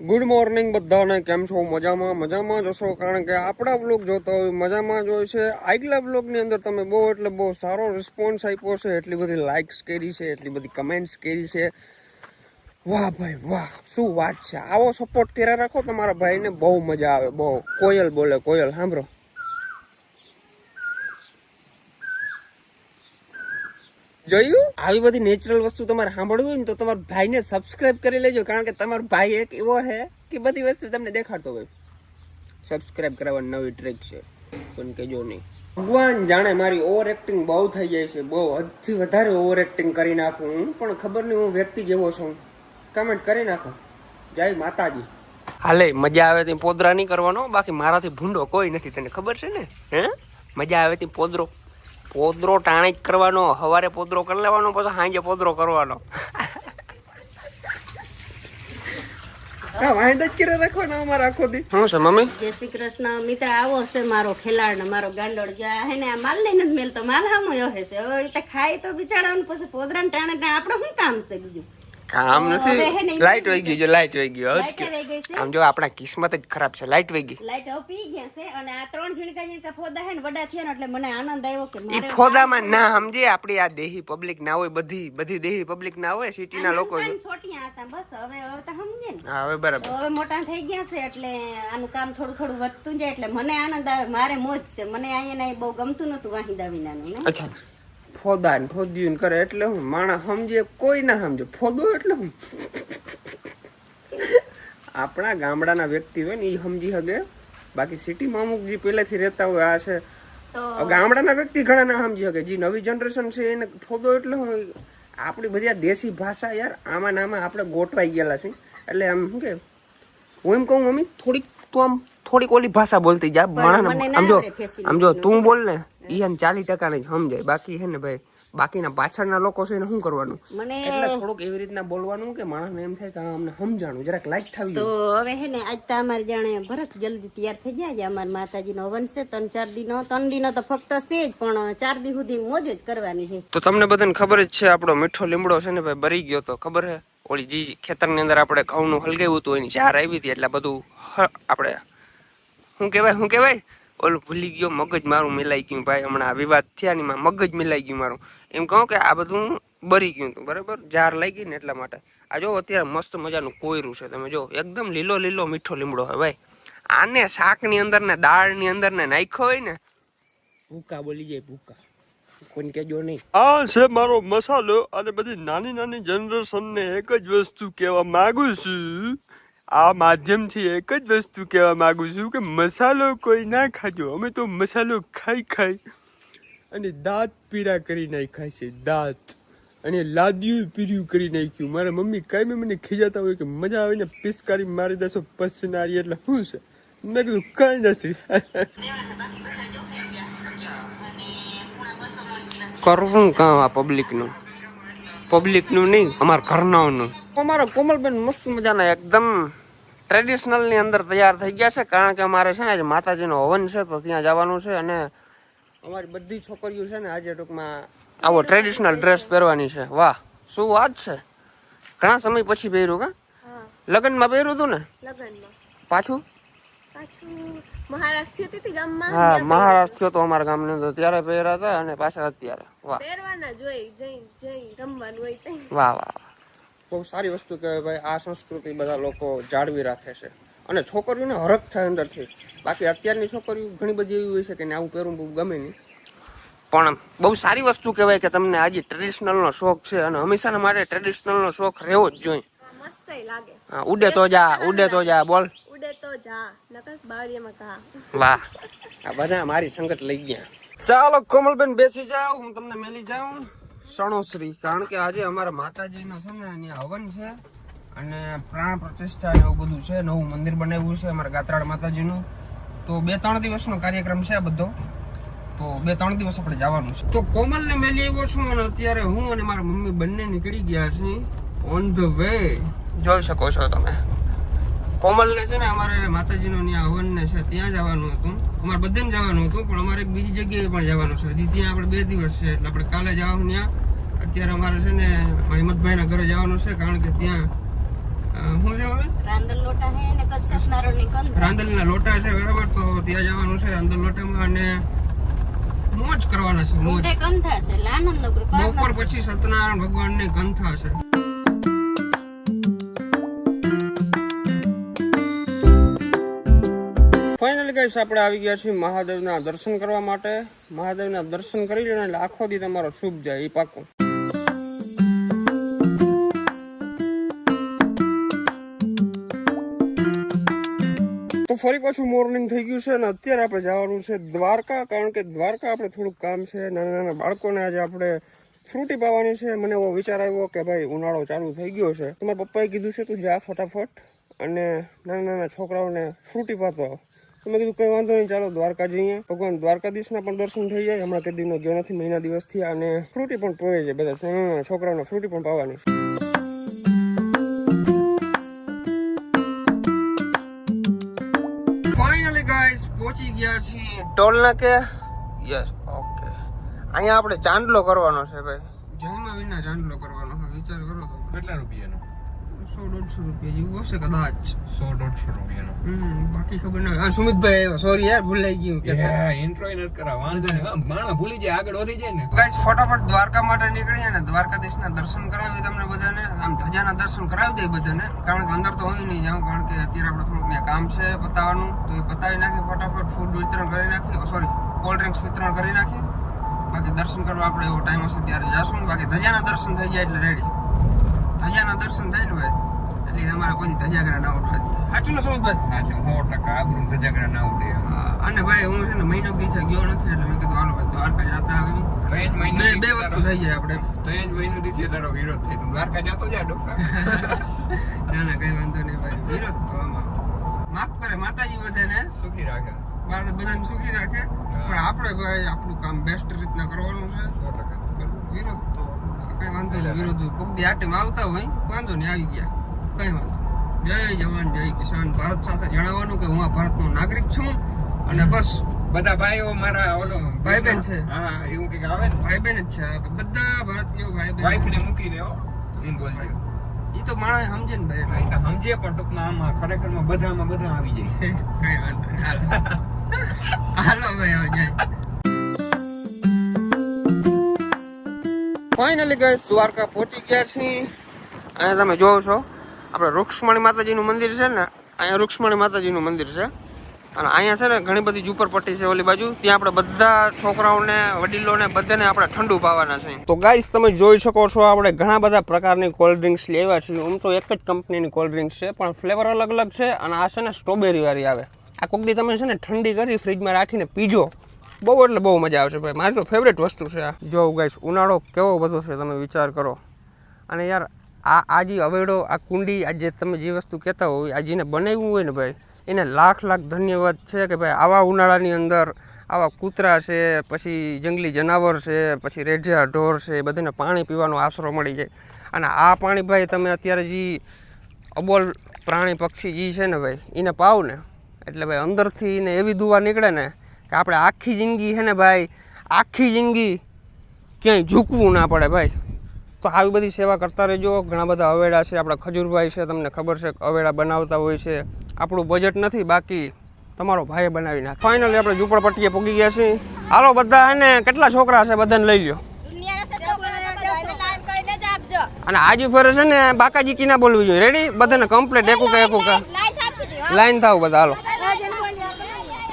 Good morning બધાને, કેમ છો? મજામાં? મજામાં જશો કારણ કે આપણા બ્લોગ જોતા હોય, મજામાં જ હોય છે. આગલા બ્લોગની અંદર તમે બહુ એટલે બહુ સારો રિસ્પોન્સ આપ્યો છે. એટલી બધી લાઇક્સ કરી છે, એટલી બધી કમેન્ટ્સ કરી છે. વાહ ભાઈ, વાહ! શું વાત છે? આવો સપોર્ટ કર્યા રાખો, તમારા ભાઈને બહુ મજા આવે. બહુ. કોયલ બોલે, કોયલ, સાંભળો. જોયું? આવી બધી નેચરલ વસ્તુ તમારે સાંભળવી હોય ને તો તમારા ભાઈને સબસ્ક્રાઇબ કરી લેજો, કારણ કે તમારો ભાઈ એક એવો છે કે બધી વસ્તુ તમને દેખાડતો હોય. સબસ્ક્રાઇબ કરાવવાની નવી ટ્રીક છે. કોઈને કહેજો નહીં. ભગવાન જાણે મારી ઓવર એક્ટિંગ બહુ થઈ જાય છે. બહુ હદથી વધારે ઓવર એક્ટિંગ કરી નાખું હું, પણ ખબર નહીં હું વ્યક્તિ જેવો છું. કમેન્ટ કરી નાખો. જય માતાજી. હાલે, મજા આવે ત્યાં પોદરા નહીં કરવાનો, બાકી મારાથી ભૂંડો કોઈ નથી, તને ખબર છે ને? હે? મજા આવે તે પોદરો. પોદરો ટાણે જ કરવાનો સવારે પોદરો કરી લેવાનો પછી સાંજે પોદરો કરવાનો. હા વાંધ જ કરે રાખવાનો અમારા આખો દી. શું છે મમ્મી? જય શ્રી કૃષ્ણ મિત્ર આવો છે મારો ખેલાડ ને મારો ગાંડોળ. ગયા હે ને આ માલ લઈને મેલ તો માલ હામો હશે છે. હવે તો ખાય તો બિચારાને પછી પોદરાને ટાણે ટાણે. આપણે શું કામ છે બીજું? ને નથી લાઈટ વહી ગઈ જો લાઈટ વહી ગઈ લાઈટ રહી ગઈ આમ જો આપણા કિસ્મત જ ખરાબ છે. લાઈટ વહી ગઈ. લાઈટ હવે ગયા છે અને આ ત્રણ ઝીણકા ઝીણકા ફોદા હે ને વડા થયા એટલે મને આનંદ આવ્યો કે મારે ફોદામાં ના સમજે આપણી આ દેહી પબ્લિક ના હોય બધી બધી દેહી પબ્લિક ના હોય સિટી ના લોકો છોટિયા હતા બસ. હવે હવે તો સમજે ને. હા હવે બરાબર. હવે મોટા થઈ ગયા છે એટલે આનું કામ થોડું થોડું વધતું જાય એટલે મને આનંદ આવે. મારે મોજ છે. મને અહીંયા બહુ ગમતું નતું વાહિદા વિનાનું અચ્છા. ફોદા ને ફોદ્યું કરે એટલે હું માણસ સમજે કોઈ ના સમજે. ફોદો એટલે હું. આપણા ગામડાના વ્યક્તિ હોય ને એ સમજી શકે. બાકી સિટીમાં અમુક જે પહેલેથી રહેતા હોય આ છે. ગામડાના વ્યક્તિ ઘણા ના સમજી શકે. જે નવી જનરેશન છે એને ફોદો એટલે હું આપણી બધી દેશી ભાષા યાર આમાં નામાં આપણે ગોઠવાઈ ગયેલા છે એટલે આમ શું કે હું એમ કહું મમ્મી થોડીક તું આમ થોડીક ઓલી ભાષા બોલતી જા માણસ આમ જો આમ જો તું બોલ ને. ઈ ચાલીસ ટકા ને સમજાય બાકી હે ને ભાઈ બાકીના પાછળના લોકો છે એને શું કરવાનું? મને એટલે થોડુંક એવી રીતના બોલવાનું કે માણસને એમ થાય કે અમને સમજાણું જરાક લાઈટ થવી તો હવે હે ને આજ તો અમારે જાણે ભરત જલ્દી તૈયાર થઈ જાય છે. અમારા માતાજીનો હવન છે ત્રણ ચાર દિનો ત્રણ દિનો તો ફક્ત છે જ પણ ચાર દી સુધી મોજ જ કરવાની છે. તો તમને બધાને ખબર જ છે આપણો મીઠો લીમડો છે ને ભાઈ ભરી ગયો તો ખબર હે? ઓલી જે ખેતરની અંદર આપણે ઘઉંનું હલગાવ્યું હતું એની ચાર આવી હતી એટલે બધું હ- આપણે શું કહેવાય શું કહેવાય? ઓલું ભૂલી ગયો મગજ મારું મિલાઈ ગયું ભાઈ. હમણાં આ વિવાદ થયા ની મગજ મિલાઈ ગયું મારું. એમ કહું કે આ બધું બરી ગયું હતું બરાબર? જાર લાગી ને એટલા માટે. આ જો અત્યારે મસ્ત મજાનું કોયરું છે તમે જો. એકદમ લીલો લીલો મીઠો લીમડો હોય ભાઈ. આને શાકની અંદર ને દાળની અંદર ને નાખ્યો હોય ને. ભૂકા બોલી જાય ભૂકા. કોઈને કહેજો નહીં. આ છે મારો મસાલો અને બધી નાની નાની જનરેશનને એક જ વસ્તુ કહેવા માંગુ છું. આ માધ્યમથી એક જ વસ્તુ કહેવા માગું છું કે મસાલો કોઈ ના ખાજો. અમે તો મસાલો ખાઈ ખાઈ અને દાંત પીરા કરી નાખ્યા છે, દાંત. અને લાદિયું પીર્યું કરી નાખ્યું. મારા મમ્મી કાંઈ મને ખીજાતા હોય કે મજા આવે ને પિસ્કારી મારી દેશો પસનારી એટલે શું છે? મેં કીધું, કાંઈ નથી. કરવું કામ આ પબ્લિક નું પબ્લિકનું નહીં અમારા ઘરનાઓનું. અમારા કોમલબેન મસ્ત મજાના એકદમ ટ્રેડિશનલની અંદર તૈયાર થઈ ગયા છે કારણ કે અમારે છે ને આજે માતાજીનો હવન છે તો ત્યાં જવાનું છે અને અમારી બધી છોકરીઓ છે ને આજે ટૂંકમાં આવો ટ્રેડિશનલ ડ્રેસ પહેરવાની છે. વાહ શું વાત છે? ઘણા સમય પછી પહેર્યું કા? લગ્નમાં પહેર્યું હતું ને? પાછું? પાછું મહારાષ્ટ્ર હતી ગામમાં હા મહારાષ્ટ્ર તો અમારા ગામની અંદર ત્યારે પહેર્યા હતા અને પાછા અત્યારે. વાહ. પહેરવાના જોઈ જઈ જઈ રમવાનું હોય તઈ. વાહ વાહ. બહુ સારી વસ્તુ કહેવાય ભાઈ આ સંસ્કૃતિ બધા લોકો જાળવી રાખે છે. અને છોકરીઓને હરખ થાય અંદરથી. બાકી અત્યારની છોકરીઓ ઘણી બધી એવી હોય છે કે ને આવું પહેરવું બહુ ગમે નહીં. પણ બહુ સારી વસ્તુ કહેવાય કે તમને આજે ટ્રેડિશનલનો શોખ છે અને હંમેશાના માટે ટ્રેડિશનલનો શોખ રહેવો જ જોઈએ. હા, હા, ઉડે તો જા ઉડે તો જા બોલ. ઉડે તો જા નકર બારીમાં કહા. વાહ. આ બધા મારી સંગત લઈ ગયા. ચાલો કોમલબેન બેસી જાઓ હું તમને મેલી જાઉં. સણોશ્રી કારણ કે આજે અમારા માતાજીનો છે ને અહીંયા હવન છે અને પ્રાણ પ્રતિષ્ઠા એવું બધું છે નવું મંદિર બનાવ્યું છે અમારા ગાત્રાળ માતાજીનું. તો બે ત્રણ દિવસનો કાર્યક્રમ છે આ બધો. તો બે ત્રણ દિવસ આપણે જવાનું છે. તો કોમલને મેલી આવ્યો છું અને અત્યારે હું અને મારા મમ્મી બંને નીકળી ગયા છીએ. ઓન ધ વે જોઈ શકો છો તમે. કોમલને છે ને અમારે માતાજીનો ત્યાં હવન ને છે ત્યાં જવાનું હતું. અમારે બધાને જવાનું હતું પણ અમારે બીજી જગ્યાએ પણ જવાનું છે. હજી ત્યાં આપણે બે દિવસ છે એટલે આપણે કાલે જવાનું ત્યાં. અત્યારે અમારે છે ને હિંમતભાઈના ઘરે જવાનું છે કારણ કે ત્યાં શું છે હવે લોટા રાંદલના છે બરાબર? તો ત્યાં જવાનું છે રાંદલ લોટામાં અને મોજ કરવાના છે મોજ. કંથા છે બપોર પછી સત્યનારાયણ ભગવાનની કંથા છે. ગાઈસ આપણે આવી ગયા છીએ મહાદેવના દર્શન કરવા માટે. મહાદેવના દર્શન કરી લો એટલે આખો દી તમારો શુભ જાય એ પાકું. તો ફરી પાછું મોર્નિંગ થઈ ગયું છે અને અત્યારે આપણે જવાનું છે દ્વારકા, કારણ કે દ્વારકા આપણે થોડુંક કામ છે. નાના નાના બાળકોને આજે આપણે ફ્રૂટી પાવાની છે. મને એવો વિચાર આવ્યો કે ભાઈ ઉનાળો ચાલુ થઈ ગયો છે. તો મારા પપ્પાએ કીધું છે તું જા ફટાફટ અને નાના નાના છોકરાઓને ફ્રૂટી પાતો તો મેં કીધું કંઈ વાંધો નહીં ચાલો દ્વારકા જઈએ. ભગવાન દ્વારકાધીશના પણ દર્શન થઈ જાય. હમણાં કે દીનો ગયો નથી મહિના દિવસથી અને ફ્રૂટી પણ પવાય છે બધા. નાના નાના છોકરાઓને ફ્રૂટી પણ પાવાની છે. ફાઇનલી ગાઈસ પહોંચી ગયા છીએ. ટોલ નાકે યસ ઓકે અહીંયા આપણે ચાંદલો કરવાનો છે ભાઈ. જયમાં વિના ચાંદલો કરવાનો વિચાર કરો તો કેટલા રૂપિયાનો? સો દોઢસો રૂપિયા જેવું હશે કદાચ. સો દોઢસો રૂપિયાનો. બાકી ખબર ના સુમિતભાઈ સોરી યાર ભૂલાઈ ગયું કે ઇન્ટ્રો નથી કરા વાંધો નહીં. માણસ ભૂલી જાય આગળ વધી જાય ને. ગાઈસ ફટાફટ દ્વારકા માટે નીકળીએ ને. દ્વારકાધીશના દર્શન કરાવી તમને બધાને. આમ ધજાના દર્શન કરાવી દે બધાને. કારણ કે અંદર તો હું નહીં જાઉં કારણ કે અત્યારે આપણે થોડુંક મેં કામ છે પતાવવાનું તો એ પતાવી નાખી ફટાફટ ફૂડ વિતરણ કરી નાખી. સોરી કોલ્ડ ડ્રિંક્સ વિતરણ કરી નાખી. બાકી દર્શન કરવા આપણે એવો ટાઈમ હશે ત્યારે જાશું. બાકી ધજાના દર્શન થઈ જાય એટલે રેડી ધજાના દર્શન થાય ને ભાઈ એટલે અમારે કોઈ ધજાગરા ના ઉઠવા સાચું ને સુમિતભાઈ સાચું સો ટકા આબરૂ ધજાગરા ના ઉઠે અને ભાઈ હું છે ને મહિનો દી થયો ગયો નથી એટલે મેં કીધું હાલો ભાઈ દ્વારકા જતા આવી મહિનો બે વસ્તુ થઈ જાય આપણે જ મહિનો દીધી તારો વિરોધ થાય. તું દ્વારકા જતો જા ડોક્ટર ના ના કઈ વાંધો નહીં ભાઈ. વિરોધ તો આમાં. માફ કરે માતાજી બધાને. સુખી રાખે. બધાને સુખી રાખે. પણ આપણે ભાઈ આપણું કામ બેસ્ટ રીતના કરવાનું છે. સો ટકા? વિરોધ તો કઈ વાંધો નહીં. વિરોધ હોય. કોક દી આવતા હોય વાંધો નહીં આવી ગયા. કઈ વાંધો જય જવાન જય કિસાન. ભારત સાથે જણાવવાનું કે હું આ ભારતનો નાગરિક છું અને બસ. બધા ભાઈઓ મારા ઓલો ભાઈ બહેન છે. હા એવું કંઈક આવે ને? ભાઈ બેન જ છે. બધા ભારતીયો ભાઈ વાઈફ બેન ને મૂકીને હો એમ બોલજો એ તો માણસ સમજે ને ભાઈ. સમજે પણ ટૂંકમાં આમાં ખરેખરમાં બધામાં બધા આવી જાય. કઈ વાંધો ફાઇનલી ગઈ દ્વારકા પહોંચી ગયા છીએ. અહીંયા તમે જોવો છો, આપણે રૂક્ષ્મણી માતાજીનું મંદિર છે ને, અહીંયા રૂક્ષ્મણી માતાજીનું મંદિર છે. અને અહીંયા છે ને ઘણી બધી ઝુંપડપટ્ટી છે ઓલી બાજુ. ત્યાં આપણે બધા છોકરાઓને, વડીલોને બધાને આપણે ઠંડુ પાવાના છે. તો ગાઈસ તમે જોઈ શકો છો, આપણે ઘણા બધા પ્રકારની કોલ્ડ ડ્રિંક્સ લેવા છીએ. આમ તો એક જ કંપનીની કોલ્ડ ડ્રિંક્સ છે, પણ ફ્લેવર અલગ અલગ છે અને આ છે ને સ્ટ્રોબેરી વાળી આવે. આ કોકડી તમે છે ને ઠંડી કરી ફ્રીજમાં રાખીને પીજો. બહુ એટલે બહુ મજા આવશે ભાઈ. મારી તો ફેવરેટ વસ્તુ છે આ. જો ગાઈશ ઉનાળો કેવો બધો છે તમે વિચાર કરો. અને યાર, આ આ જે અવેડો, આ કુંડી, આ જે તમે જે વસ્તુ કહેતા હોય, આ જેને બનાવ્યું હોય ને ભાઈ, એને લાખ લાખ ધન્યવાદ છે કે ભાઈ, આવા ઉનાળાની અંદર આવા કૂતરા છે, પછી જંગલી જનાવર છે, પછી રેઢિયા ઢોર છે એ બધાને પાણી પીવાનો આશરો મળી જાય. અને આ પાણી ભાઈ તમે અત્યારે જે અબોલ પ્રાણી પક્ષી જે છે ને ભાઈ, એને પાવ ને એટલે ભાઈ અંદરથી ને એવી દુવા નીકળે ને કે આપણે આખી જિંદગી છે ને ભાઈ આખી જિંદગી ક્યાંય ઝૂકવું ના પડે ભાઈ. તો આવી બધી સેવા કરતા રહેજો. ઘણા બધા અવેડા છે. આપણા ખજૂરભાઈ છે તમને ખબર છે અવેડા બનાવતા હોય છે. આપણું બજેટ નથી બાકી તમારો ભાઈ બનાવી નાખે. ફાઇનલી આપણે ઝૂંપડપટ્ટીએ પગી ગયા છીએ. હાલો બધા હે ને કેટલા છોકરા છે બધાને લઈ લ્યો. અને આજે ફરે છે ને બાકાજી કી ના બોલવી જોઈએ. રેડી બધાને કમ્પ્લીટ એકુકા એકુકા લાઈન થાવ બધા હાલો.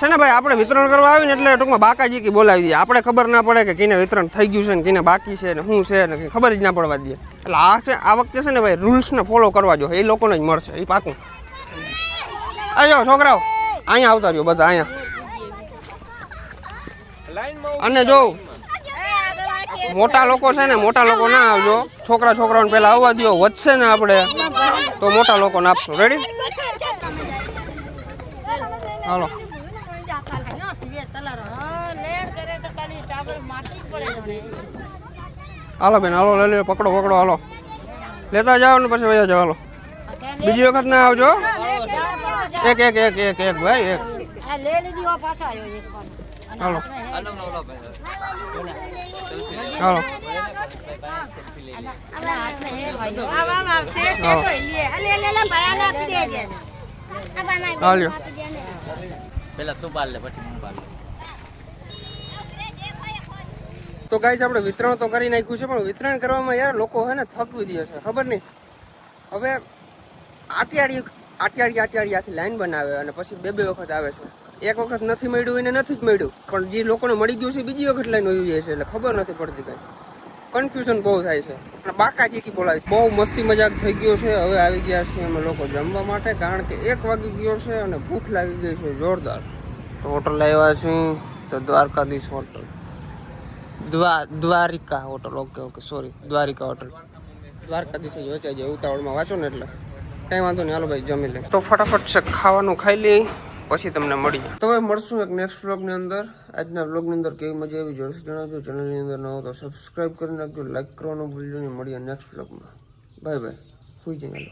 છે ને ભાઈ, આપણે વિતરણ કરવા આવીને એટલે ટૂંકમાં બાકાજી કી બોલાવી દઈએ. આપણે ખબર ના પડે કે કીને વિતરણ થઈ ગયું છે ને કીને બાકી છે ને શું છે ને ખબર જ ના પડવા દઈએ. એટલે આ છે, આ વખતે છે ને ભાઈ, રૂલ્સને ફોલો કરવા જો, એ લોકોને જ મળશે, એ પાકું. આવ્યો છોકરાઓ, અહીંયા આવતા રહ્યો બધા, અહીંયા. અને જો, મોટા લોકો છે ને, મોટા લોકો ના આવજો. છોકરા છોકરાઓને પહેલાં આવવા દો વધશે ને આપણે. તો મોટા લોકોને આપશું. રેડી હાલો. હાલો બેન હાલો લઈ લો પકડો પકડો હાલો. લેતા જાઓ ને પછી વયા જાઓ હાલો. બીજી વખત ના આવજો એક એક એક એક એક ભાઈ એક. હાલો. હાલો. હાલ્યો. પેલા તું પાલ લે પછી હું પાલ લઉં. તો ગાઈસ, આપણે વિતરણ તો કરી નાખ્યું છે, પણ વિતરણ કરવામાં યાર લોકો હે ને થકવી દે છે, ખબર નહીં. હવે આટિયાળી આટિયાળી આટિયાળી આખી લાઈન બનાવે અને પછી બે બે વખત આવે છે. એક વખત નથી મળ્યું એને નથી જ મળ્યું, પણ જે લોકોને મળી ગયું છે, બીજી વખત લાઈન વહી જાય છે, એટલે ખબર નથી પડતી કઈ. કન્ફ્યુઝન બહુ થાય છે. અને બાકા ચીકી બોલાવી બહુ મસ્તી મજાક થઈ ગયો છે, હવે આવી ગયા છે અમે લોકો જમવા માટે, કારણ કે એક વાગી ગયો છે અને ભૂખ લાગી ગઈ છે, જોરદાર. હોટલ આવ્યા છીએ, તો Dwarkadhish hotel દ્વા Dwarika hotel. Okay okay sorry Dwarika hotel. Dwarkadhish જ વચ્ચે જે ઉતાવળમાં વાંચો ને એટલે. કઈ વાંધો નહીં હાલો ભાઈ જમી લે. તો ફટાફટ છે ખાવાનું ખાઈ લઈ પછી તમને મળી તો હવે મળશું એક નેક્સ્ટ વ્લોગની અંદર. આજના વ્લોગની અંદર કેવી મજા આવી જોડશે જણાવજો. ચેનલની અંદર ન હો તો સબસ્ક્રાઈબ કરી નાખજો. લાઈક કરવાનું ભૂલજો નહીં. મળીએ નેક્સ્ટ વ્લોગમાં બાય બાય સુઈ હાલો